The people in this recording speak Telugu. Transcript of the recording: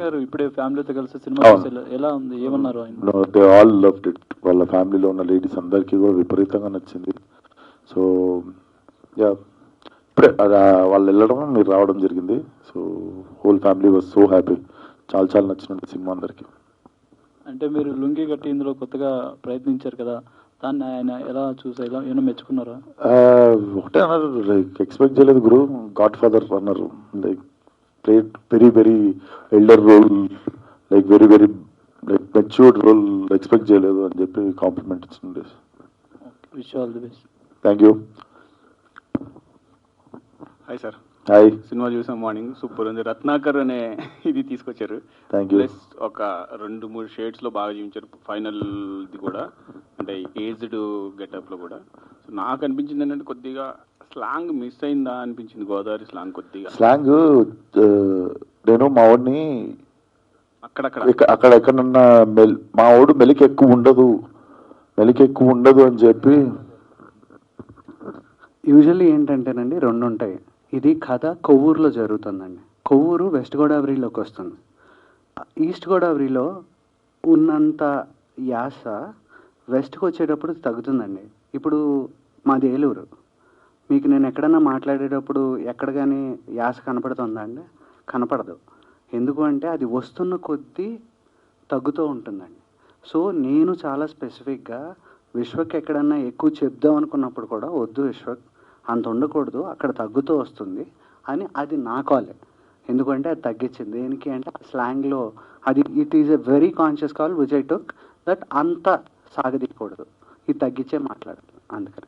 గారు ఇప్పుడే ఫ్యామిలీతో కలిసి సినిమా ఎలా- ఉంది? ఏమన్నారు ఆయన? దే ఆల్ లవ్డ్ ఇట్ వాళ్ళ ఫ్యామిలీలో ఉన్న లేడీస్ అందరికీ కూడా విపరీతంగా నచ్చింది. సో యా ఇప్పుడే వాళ్ళు వెళ్ళడం మీరు రావడం జరిగింది. So whole family was so happy చాలా చాలా నచ్చినట్టు సినిమా అందరికీ. అంటే మీరు లుంగి కట్టి ఇందులో కొత్తగా ప్రయత్నించారు కదా దాన్ని ఆయన ఎలా చూసి? ఎలా ఏమైనా మెచ్చుకున్నారా? ఆ, ఒకటే అన్నారు లైక్ ఎక్స్పెక్ట్ చేయలేదు గురు. గాడ్ ఫాదర్ అన్నారు like played very very elder role like very very like matured role expect చేయలేదు అని చెప్పి కాంప్లిమెంట్ ఇచ్చింది wish all the best thank you hi sir hi cinema చూసాం మార్నింగ్ సూపర్ ఉంది. రత్నాకర్ అనే ఇది తీసుకొచ్చారు. Thank you. ప్లస్ ఒక రెండు మూడు షేడ్స్లో బాగా చూపించారు. ఫైనల్ ఇది కూడా. అంటే ఏజ్డ్ గెటప్లో కూడా. సో నాకు అనిపించింది ఏంటంటే కొద్దిగా స్లాంగ్ మిస్ అయిందా అనిపించింది గోదావరి స్లాంగ్ కొద్దిగా? స్లాంగ్ నేను మా వాడిని అక్కడక్కడ. అక్కడ ఎక్కడన్నా మెల్ మా వాడు మెలికి ఎక్కువ ఉండదు. మెలికి ఎక్కువ ఉండదు అని చెప్పి యూజువల్లీ ఏంటంటేనండి రెండు ఉంటాయి ఇది కథ కొవ్వూరులో జరుగుతుందండి. కొవ్వూరు వెస్ట్ గోదావరిలోకి వస్తుంది. ఈస్ట్ గోదావరిలో ఉన్నంత యాస వెస్ట్కి వచ్చేటప్పుడు తగ్గుతుందండి. ఇప్పుడు మాది ఏలూరు. మీకు నేను ఎక్కడన్నా మాట్లాడేటప్పుడు ఎక్కడ కానీ యాస కనపడుతుందా అండి? కనపడదు. ఎందుకు అంటే అది వస్తున్న కొద్దీ తగ్గుతూ ఉంటుందండి. సో నేను చాలా స్పెసిఫిక్గా విశ్వక్ ఎక్కడన్నా ఎక్కువ చెప్దాం అనుకున్నప్పుడు కూడా వద్దు విశ్వక్ అంత ఉండకూడదు అక్కడ తగ్గుతూ వస్తుంది అని అది నా కాలే. ఎందుకంటే అది తగ్గించింది. దేనికి అంటే స్లాంగ్లో అది it is a very conscious call which I took that అంత సాగదీయకూడదు. ఇది తగ్గించే మాట్లాడదు. అందుకని.